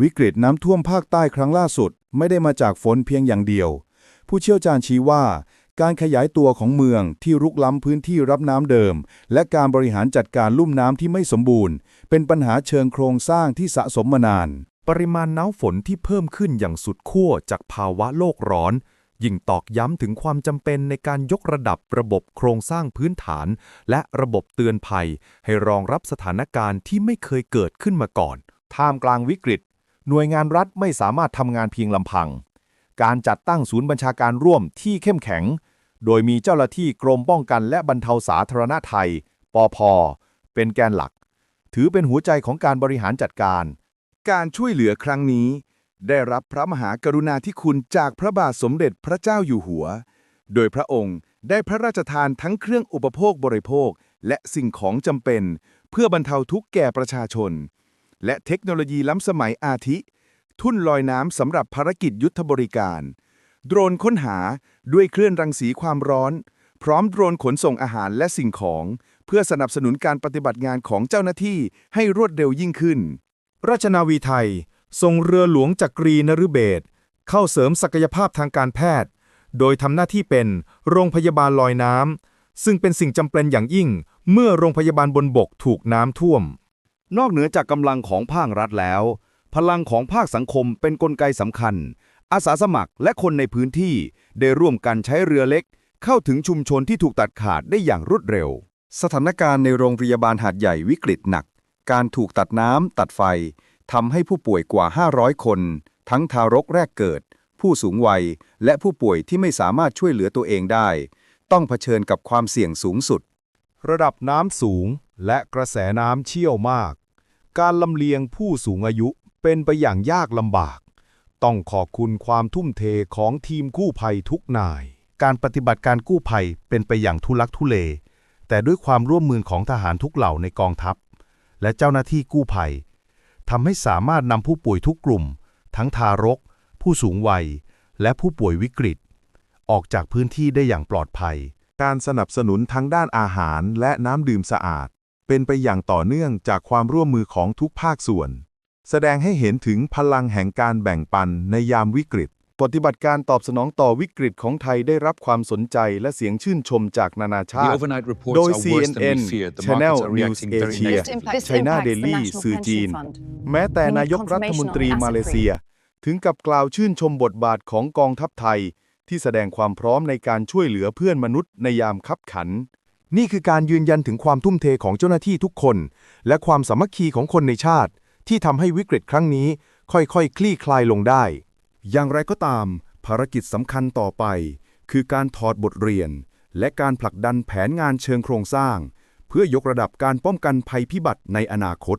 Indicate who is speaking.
Speaker 1: วิกฤตน้ำท่วมภาคใต้ครั้งล่าสุด ไม่ได้มาจากฝนเพียงอย่างเดียว ผู้เชี่ยวชาญชี้ว่า การขยายตัวของเมืองที่รุกล้ำพื้นที่รับน้ำเดิม และการบริหารจัดการลุ่มน้ำที่ไม่สมบูรณ์ เป็นปัญหาเชิงโครงสร้างที่สะสมมานาน
Speaker 2: ปริมาณน้ำฝนที่เพิ่มขึ้นอย่างสุดขั้วจากภาวะโลกร้อน ยิ่งตอกย้ำถึงความจำเป็นในการยกระดับระบบโครงสร้างพื้นฐาน และระบบเตือนภัย ให้รองรับสถานการณ์ที่ไม่เคยเกิดขึ้นมาก่อน
Speaker 3: ท่ามกลางวิกฤต หน่วยงานรัฐไม่สามารถทำงานเพียงลำพัง การจัดตั้งศูนย์บัญชาการร่วมที่เข้มแข็ง โดยมีเจ้าหน้าที่กรมป้องกันและบรรเทาสาธารณไทยปอพเป็นแกนหลัก ถือเป็นหัวใจของการบริหารจัดการ
Speaker 4: การช่วยเหลือครั้งนี้ ได้รับพระมหากรุณาธิคุณจากพระบาทสมเด็จพระเจ้าอยู่หัว โดยพระองค์ได้พระราชทานทั้งเครื่องอุปโภคบริโภค และสิ่งของจำเป็น เพื่อบรรเทาทุกข์แก่ประชาชน และเทคโนโลยีล้ำสมัยอาทิ ทุ่นลอยน้ำสำหรับภารกิจยุทธบริการ โดรนค้นหาด้วยเคลื่อนรังสีความร้อน พร้อมโดรนขนส่งอาหารและสิ่งของ เพื่อสนับสนุนการปฏิบัติงานของเจ้าหน้าที่ให้รวดเร็วยิ่งขึ้น
Speaker 2: ราชนาวีไทยส่งเรือหลวงจักรีนฤเบศเข้าเสริมศักยภาพทางการแพทย์ โดยทำหน้าที่เป็นโรงพยาบาลลอยน้ำซึ่งเป็นสิ่งจำเป็นอย่างยิ่งเมื่อโรงพยาบาลบนบกถูกน้ำท่วม
Speaker 3: นอกเหนือจากกำลังของภาครัฐแล้ว พลังของภาคสังคมเป็นกลไกสำคัญ อาสาสมัครและคนในพื้นที่ได้ร่วมกันใช้เรือเล็ก เข้าถึงชุมชนที่ถูกตัดขาดได้อย่างรวดเร็ว
Speaker 1: สถานการณ์ในโรงพยาบาลหาดใหญ่วิกฤตหนัก การถูกตัดน้ำตัดไฟทำให้ผู้ป่วยกว่า 500 คน ทั้งทารกแรกเกิด ผู้สูงวัย และผู้ป่วยที่ไม่สามารถช่วยเหลือตัวเองได้ ต้องเผชิญกับความเสี่ยงสูงสุด
Speaker 3: ระดับน้ำสูง และกระแสน้ำเชี่ยวมาก การลำเลียงผู้สูงอายุเป็นไปอย่างยากลำบาก ต้องขอบคุณความทุ่มเทของทีมกู้ภัยทุกนาย การปฏิบัติการกู้ภัยเป็นไปอย่างทุลักทุเล แต่ด้วยความร่วมมือของทหารทุกเหล่าในกองทัพ และเจ้าหน้าที่กู้ภัยทำให้สามารถนำผู้ป่วยทุกกลุ่ม ทั้งทารก ผู้สูงวัย และผู้ป่วยวิกฤต ออกจากพื้นที่ได้อย่างปลอดภัย
Speaker 5: การสนับสนุนทั้งด้านอาหารและน้ำดื่มสะอาด เป็นไปอย่างต่อเนื่องจากความร่วมมือของทุกภาคส่วน แสดงให้เห็นถึงพลังแห่งการแบ่งปันในยามวิกฤต
Speaker 1: ปฏิบัติการตอบสนองต่อวิกฤตของไทยได้รับความสนใจและเสียงชื่นชมจากนานาชา
Speaker 6: The
Speaker 1: ติ
Speaker 6: overnight reports
Speaker 1: โดย
Speaker 6: are worse than we
Speaker 1: CNN
Speaker 6: feared. The
Speaker 1: Channel
Speaker 6: markets are
Speaker 1: News
Speaker 6: reacting very
Speaker 1: Asia
Speaker 6: negatively.
Speaker 7: This
Speaker 1: China
Speaker 7: impacts the
Speaker 1: Daily
Speaker 7: National
Speaker 1: สื่อ
Speaker 7: Pension
Speaker 1: จีน
Speaker 7: Fund.
Speaker 1: แม้แต่
Speaker 7: We need
Speaker 1: นายกรัฐมนตรี
Speaker 7: confirmation on
Speaker 1: มาเล
Speaker 7: asset
Speaker 1: เซีย ถึงกับกล่าวชื่นชมบทบาทของกองทัพไทย ที่แสดงความพร้อมในการช่วยเหลือเพื่อนมนุษย์ในยามคับขัน
Speaker 3: นี่คือการยืนยันถึงความทุ่มเทของเจ้าหน้าที่ทุกคน และความสามัคคีของคนในชาติ ที่ทำให้วิกฤตครั้งนี้ ค่อยๆคคลี่คลายลงได้
Speaker 1: อย่างไรก็ตาม ภารกิจสำคัญต่อไป คือการถอดบทเรียน และการผลักดันแผนงานเชิงโครงสร้าง เพื่อยกระดับการป้องกันภัยพิบัติในอนาคต